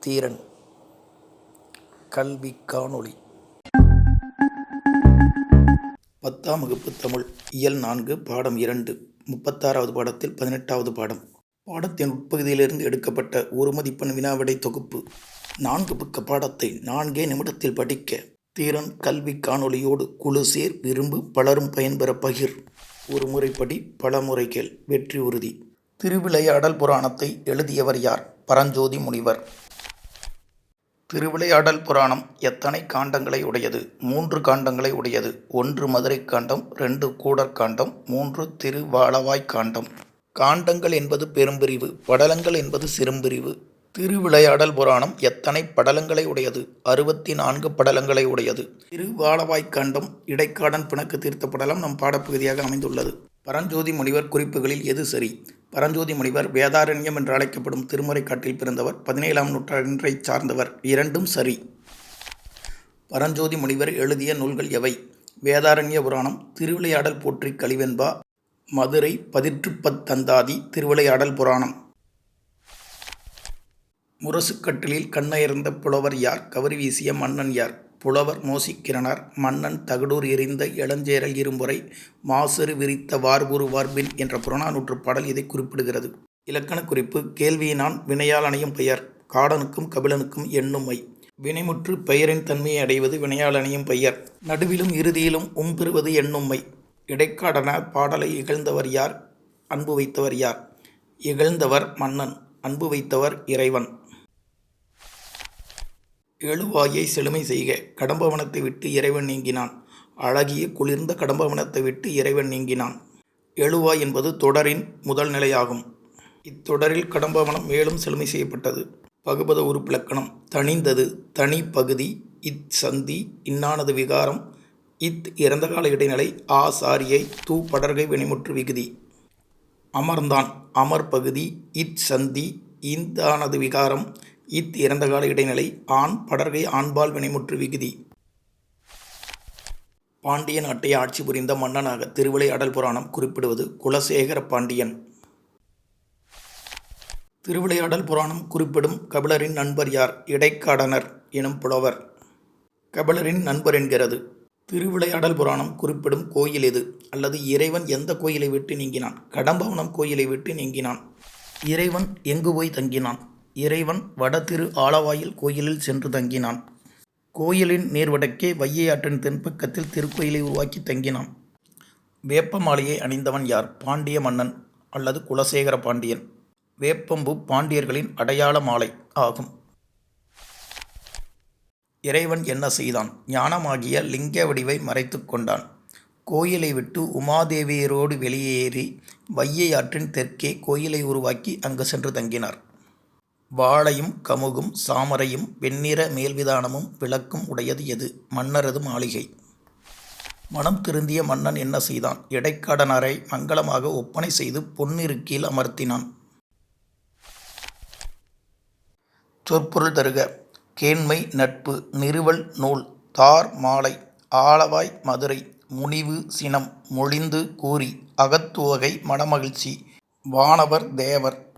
தீரன். கல்வி காணொளி. பத்தாம் வகுப்பு தமிழ் இயல் நான்கு பாடம் இரண்டு முப்பத்தாறாவது பாடத்தில் பதினெட்டாவது பாடம். பாடத்தின் உட்பகுதியிலிருந்து எடுக்கப்பட்ட ஒரு மதிப்பெண் வினாவிடை தொகுப்பு. நான்கு பக்க பாடத்தை நான்கே நிமிடத்தில் படிக்க தீரன் கல்வி காணொளியோடு குழு சேர் விரும்பு பலரும் பயன்பெற பகிர். ஒரு முறைப்படி பல முறைகள் வெற்றி உறுதி. திருவிளையாடல் புராணத்தை எழுதியவர் யார்? பரஞ்சோதி முனிவர். திருவிளையாடல் புராணம் எத்தனை காண்டங்களை உடையது? மூன்று காண்டங்களை உடையது. ஒன்று மதுரை காண்டம் ரெண்டு கூடற் காண்டம் மூன்று திருவாளவாய் காண்டம். காண்டங்கள் என்பது பெரும்பிரிவு படலங்கள் என்பது சிறும்பிரிவு. திருவிளையாடல் புராணம் எத்தனை படலங்களை உடையது? அறுபத்தி நான்கு படலங்களை உடையது. திருவாளவாய் காண்டம் இடைக்காடன் பிணக்கு தீர்த்த படலம் நம் பாடப்பகுதியாக அமைந்துள்ளது. பரஞ்சோதி முனிவர் குறிப்புகளில் எது சரி? பரஞ்சோதி முனிவர் வேதாரண்யம் என்று அழைக்கப்படும் திருமுறைக்காட்டில் பிறந்தவர் பதினேழாம் நூற்றாண்டை சார்ந்தவர் இரண்டும் சரி. பரஞ்சோதி முனிவர் எழுதிய நூல்கள் எவை? வேதாரண்ய புராணம் திருவிளையாடல் போற்றி கழிவென்பா மதுரை பதிற்றுப்பத்தந்தாதி திருவிளையாடல் புராணம். முரசுக்கட்டிலில் கண்ணயர்ந்த புலவர் யார்? கவரி வீசிய மன்னன் யார்? புலவர் மோசிக்கிறனர். மன்னன் தகடூர் எறிந்த இளஞ்சேரல் இரும்புரை மாசறு விரித்த வார்புரு வார்பின் என்ற புறநானூற்று பாடல் இதை குறிப்பிடுகிறது. இலக்கண குறிப்பு கேள்வியினான் வினையால் அணையும் பெயர் காடனுக்கும் கபிலனுக்கும் எண்ணுமை வினைமுற்று பெயரின் தன்மையை அடைவது வினையால் அணையும் பெயர் நடுவிலும் இறுதியிலும் உம்பெறுவது எண்ணுமை இடைக்காடன பாடலை இகழ்ந்தவர் யார்? அன்பு வைத்தவர் யார்? இகழ்ந்தவர் மன்னன் அன்பு வைத்தவர் இறைவன். எழுவாயை செழுமை செய்க. கடம்பவனத்தை விட்டு இறைவன் நீங்கினான். அழகிய குளிர்ந்த கடம்பவனத்தை விட்டு இறைவன் நீங்கினான். எழுவாய் என்பது தொடரின் முதல் நிலையாகும். இத்தொடரில் கடம்பவனம் மேலும் செழுமை செய்யப்பட்டது. பகுபத உறுப்பிலக்கணம் தனிந்தது தனி பகுதி இத் சந்தி இன்னானது விகாரம் இத் இறந்த கால இடைநிலை ஆ சாரியை தூ படர்கை வினைமுற்று விகுதி. அமர்ந்தான். அமர் பகுதி இத் சந்தி இந்தானது விகாரம் இத் இறந்த கால இடைநிலை ஆண் படர்கை ஆண்பால் வினைமுற்று விகுதி. பாண்டிய நாட்டை ஆட்சி புரிந்த மன்னனாக திருவிளையாடல் புராணம் குறிப்பிடுவது குலசேகர பாண்டியன். திருவிளையாடல் புராணம் குறிப்பிடும் கபிலரின் நண்பர் யார்? இடைக்காடனர் எனும் புலவர். கபிலரின் நண்பர் என்கிறது. திருவிளையாடல் புராணம் குறிப்பிடும் கோயில் எது? அல்லது இறைவன் எந்த கோயிலை விட்டு நீங்கினான்? கடம்பவனம் கோயிலை விட்டு நீங்கினான். இறைவன் எங்கு போய் தங்கினான்? இறைவன் வடதிரு ஆலவாயில் கோயிலில் சென்று தங்கினான். கோயிலின் நேர்வடக்கே வையை ஆற்றின் தென்பக்கத்தில் திருக்கோயிலை உருவாக்கி தங்கினான். வேப்ப மாலையை அணிந்தவன் யார்? பாண்டிய மன்னன் அல்லது குலசேகர பாண்டியன்? வேப்பம்பு பாண்டியர்களின் அடையாள மாலை ஆகும். இறைவன் என்ன செய்தான்? ஞானமாகிய லிங்க வடிவை மறைத்து கொண்டான். கோயிலை விட்டு உமாதேவியரோடு வெளியேறி வையை ஆற்றின் தெற்கே கோயிலை உருவாக்கி அங்கு சென்று தங்கினார். வாழையும் கமுகும் சாமரையும் வெண்ணிற மேல்விதானமும் விளக்கும் உடையது எது? மன்னரது மாளிகை. மனம் திருந்திய மன்னன் என்ன செய்தான்? இடைக்காடனரை மங்களமாக ஒப்பனை செய்து பொன்னிருக்கில் அமர்த்தினான். சொற்பொருள் தருக. கேண்மை நட்பு நிறுவல் நூல் தார் மாலை ஆளவாய் மதுரை முனிவு சினம் மொழிந்து கூறி அகத்துவகை மனமகிழ்ச்சி வானவர் தேவர்.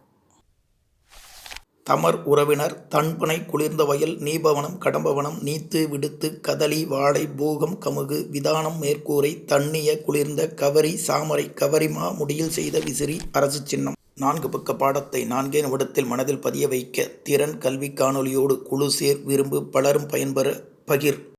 தமர் உறவினர் தன்பனை குளிர்ந்த வயல் நீபவனம் கடம்பவனம் நீத்து விடுத்து கதலி வாழை பூகம் கமுகு விதானம் மேற்கூரை தண்ணிய குளிர்ந்த கவரி சாமரை கவரிமா முடியில் செய்த விசிறி அரசு சின்னம். நான்கு பக்க பாடத்தை நான்கே நிமிடத்தில் மனதில் பதிய வைக்க திறன் கல்வி காணொலியோடு குழு சேர் விரும்பு பலரும் பயன்பெற பகிர்.